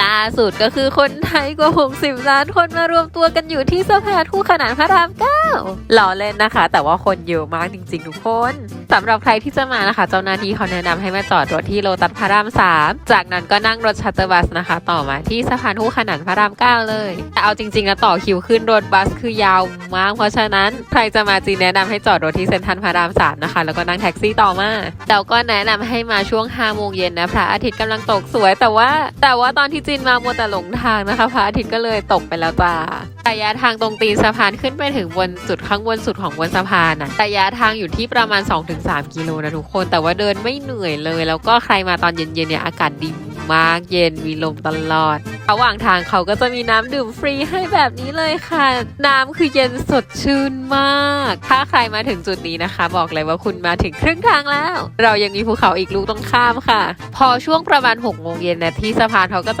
ล่าสุดก็คือคนไทยกว่า 60 ล้านคนมารวมตัวกันอยู่ที่สะพานคู่ขนานพระรามเก้าหล่อเล่นนะคะ แต่ว่าคนเยอะมากจริง ๆ ทุกคนสำหรับใครที่จะมานะคะเจ้าหน้าที่เขาแนะนำให้มาจอดรถที่โลตัสพระรามสามจากนั้นก็นั่งรถชัตเตอร์บัสนะคะ ต่อมาที่สะพานคู่ขนานพระรามเก้าเลย แต่เอาจริงๆนะต่อคิวขึ้นรถบัสคือยาวมาก เพราะฉะนั้นใครจะมาจีนแนะนำให้จอดรถที่เซ็นทรัลพระรามสามนะคะ แล้วก็นั่งแท็กซี่ต่อมาแล้วก็แนะนำให้มาช่วง5โมงเย็นนะพระอาทิตย์กำลังตกสวย แต่ว่า แต่ว่าตอนที่จีนมามัวแต่หลงทางนะคะ พระอาทิตย์ก็เลยตกไปแล้วจ้า ระยะทางตรงตีนสะพานขึ้นไปถึงบนจุดข้างบนสุดของบนสะพานนะระยะทางอยู่ที่ประมาณ 2-3 กิโลนะทุกคน แต่ว่าเดินไม่เหนื่อยเลย แล้วก็ใครมาตอนเย็นๆเนี่ยอากาศดีมากเย็นมีลมตลอด ระหว่างทางเขาก็จะมีน้ำดื่มฟรีให้แบบนี้เลยค่ะ น้ำคือเย็นสดชื่นมาก ถ้าใครมาถึงจุดนี้นะคะ บอกเลยว่าคุณมาถึงครึ่งทางแล้ว เรายังมีภูเขาอีกลูกต้องข้ามค่ะ พอช่วงประมาณ6โมงเย็นนะที่สะพานเขาก็จะ